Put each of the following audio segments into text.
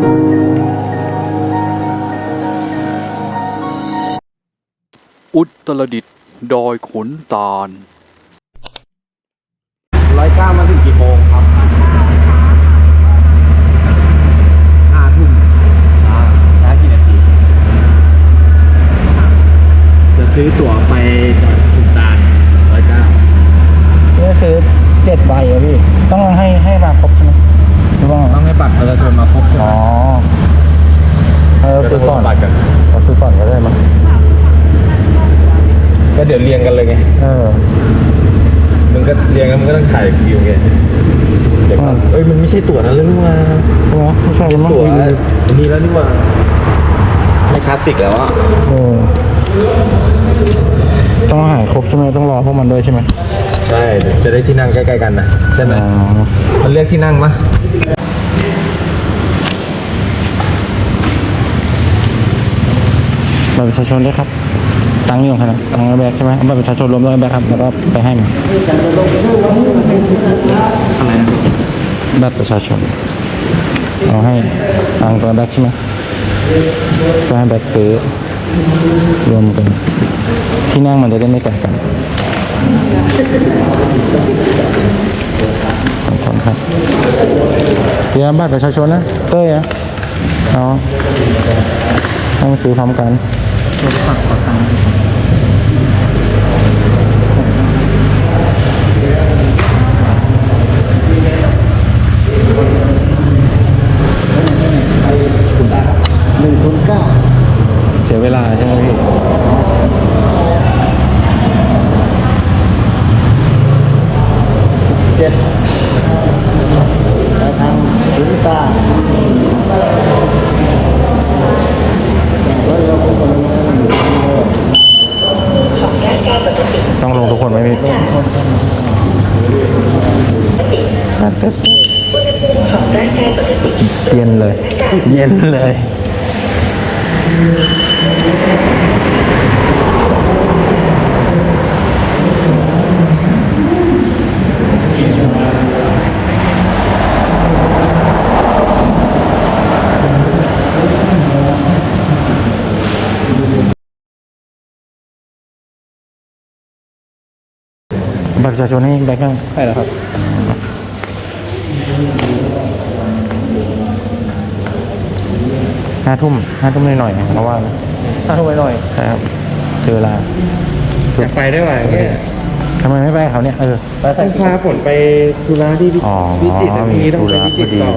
อุตรดิตถ์ดอยขนตาลร้อยเก้ามาถึงกี่โมงครับห้าทุ่มช้าช้ากี่นาที จะซื้อตั๋วไปดอยสุตานร้อยเก้า พี่จะซื้อเจ็ดใบอะพี่ ต้องให้ให้มาครบใช่ไหมหรือว่า ต้องให้บัตรประชาชนมาครบใช่ไหม อ๋อเออซื้อก่อน บัตรกัน เราซื้อก่อนก็ได้มั้ง ก็เดี๋ยวเรียงกันเลยไง เออ มึงก็เรียงแล้วมึงก็ต้องถ่ายวิวไงเดี๋ยวก่อนเอ้ยมันไม่ใช่ตั๋วนั้นแล้วนี่หว่าใช่ไหมไม่ใช่มั้งตั๋วอันนี้แล้วนี่หว่าไม่คลาสสิกแล้วอะเออต้องหายครบใช่ไหมต้องรอพวกมันด้วยใช่ไหมใช่จะได้ที่นั่งใกล้ๆกันนะใช่ไหมอ๋อมันเรียกที่นั่งมะบัตรประชาชนด้วยครับ ตังค์อยู่ขนาดตังค์แบกใช่ไหมเอาบัตรประชาชนรวมด้วยแบกครับแล้วก็ไปให้มันอะไรนะบัตรประชาชนเอาให้ตังค์ตัวแบกใช่ไหมก็ให้แบกซื้อรวมกัน ที่นั่งมันจะได้ไม่แตกกันขอบคุณครับเตรียมบัตรประชาชนนะเต้ยอะเอาให้มาซื้อพร้อมกันหนึ่งศูนย์เก้าเสียเวลาใช่ไหมพี่ เจ็ดทางถึงตาต้องลงทุกคนไหมพี่เย็นเลย เย็นเลย บัตรประชาชนให้แบงค์ยังใช่แล้วครับ ห้าทุ่มห้าทุ่มหน่อยๆเพราะว่าถ้าทำไมหน่อยใช่ครับเจอเวลาอยากไปได้ไหมเนี่ยทำไมไม่ไปกับเขาเนี่ยเออต้องพาฝนไปธุระที่พิอ๋อพิจิตรแต่พรุ่งนี้ต้องไปมีธุระพิจิตรพอดี ต่อ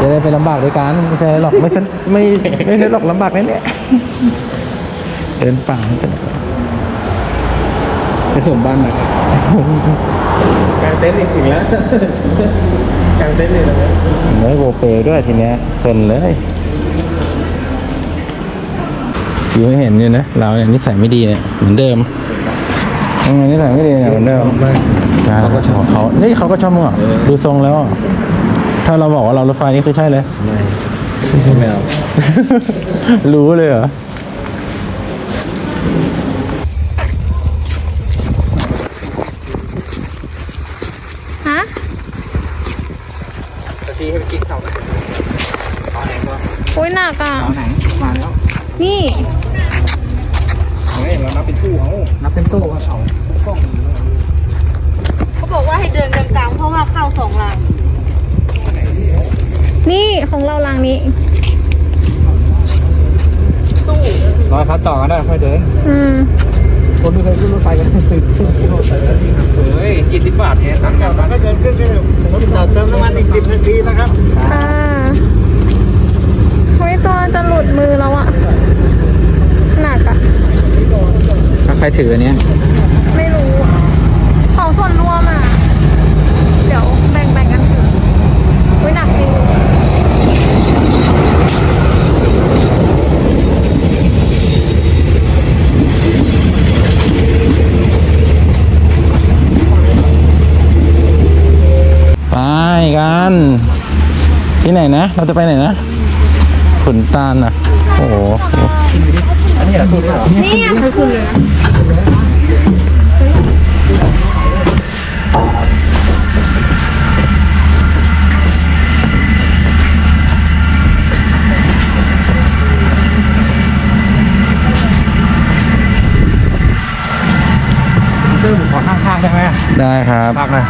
จะได้ไปลำบากด้วยกันไม่ใช่หรอกไม่ใช่ไม่ไม่ใช่หรอกลำบากแน่ๆเดินป่าจะ ไปส่งบ้านหน่อยกางเต็นท์อีกถึงแล้วกางเต็นท์เลยนะไม่โบเปด้วยทีเนี้ยเพลินเลยอยู่ไม่เห็นอยู่นะ เราเนี่ยนิสัยไม่ดีเนี่ยเหมือนเดิมทำไมนิสัยไม่ดีเนี่ยเหมือนเดิมมากเขาก็ชอบเขานี่เขาก็ชอบมึงเหรอเออดูทรงแล้วอะถ้าเราบอกว่าเรารถไฟนี่คือใช่เลย ไม่ ไม่เอารู้เลยเหรอ ฮะ จะชี้ให้ไปกิ๊กเขาเอาไหนก็ โอ้ยหนักอะ เอาไหนมาแล้วนี่ เฮ้ยเรานับเป็นตู้เอานับเป็นตู้เอาเขากล้องเขาบอกว่าให้เดินกลางๆเพราะว่าเข้าสองรางนี่ของเรารางนี้ร้อยพัดต่อกันได้ค่อยเดิน อืม คนไม่เคยขึ้นรถไฟกันตื่นเฮ้ยยี่สิบบาทเนี่ยตั้งแถวก็เดินขึ้นกันผมต่อเติมน้ำมันอีกสิบนาทีนะครับ อ่าเฮ้ยตัวจะหลุดมือแล้วอะ หนักอะ ใคร ถืออันนี้ไม่รู้อะของส่วนรวมอะ เดี๋ยวแบ่งๆกันถืออุ้ยหนักจริงไปกัน ที่ไหนนะ เราจะไปไหนนะ ขุนตาลอะโอ้โหอั นี่แหละนี่อะคือขอข้างๆได้ไหมได้ครับพักนะ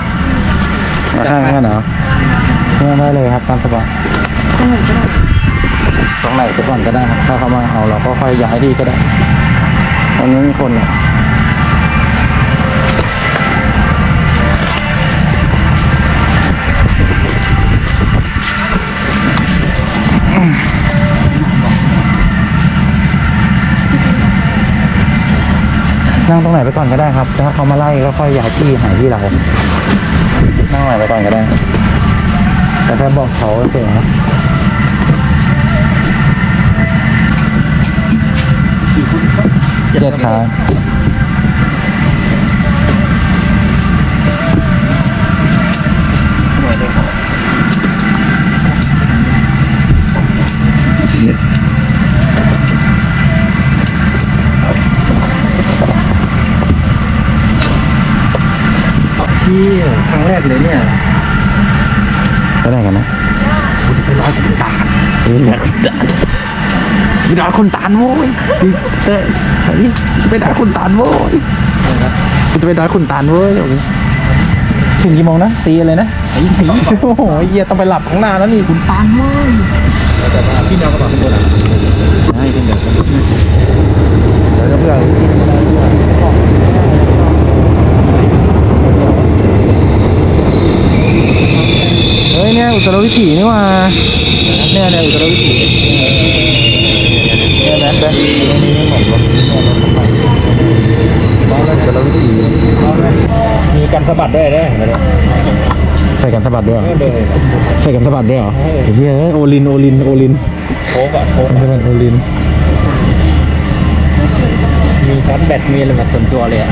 ข้างๆกัเหรอได้เลยครับตามสบาย ตรงไหนก็ก่อนก็ได้ครับถ้าเขามาเอาเราก็ค่อยย้ายที่ก็ได้มันไม่มีคนนั่งตรงไหนไปก่อนก็ได้ครับถ้าเขามาไล่ก็ค่อยย้ายที่หาที่เรานั่งไหนไปก่อนก็ได้แต่แค่บอกเขาเฉยๆ นะเจ็ดขาที่ครั้งแรกเลยเนี่ยไปไหนกันนะร้านคุณตาลร้านคุณตา ลร้านคุณตาลโว้ยเต้ไปร้านคุณตาลโว้ยจะไปร้านคุณตาลโว้ยถึงกี่โมงนะตีอะไรนะตีตีโอ้โหเหี้ยต้องไปหลับข้างหน้าแล้วนี่คุณตาลโว้ยแต่มาพี่น้องกระเป๋าข้างบนอะให้เป็นแบบเดี๋ยวจะเพื่อกินอะไรด้วยเฮ้ยเนี่ยอุตรวิถีนี่ว่าเนี่ยเนี่ยอุตรวิถีเนี่ยแบนแบนนี่นี่นี่หมดรถเนี่ยรถทำไมบ้านอุตรวิถี มี การสะบัดด้วยได้เห็นไหมเนี่ยใส่กันสะบัดด้วยเหรอเดินใส่กันสะบัดด้วยเหรอไอ้เฮ้ยโอลินโอลินโอลินโค้กอะโค้กมันจะเป็นโอลินมีชาร์จแบตมีอะไรแบบส่วนตัวเลยอะ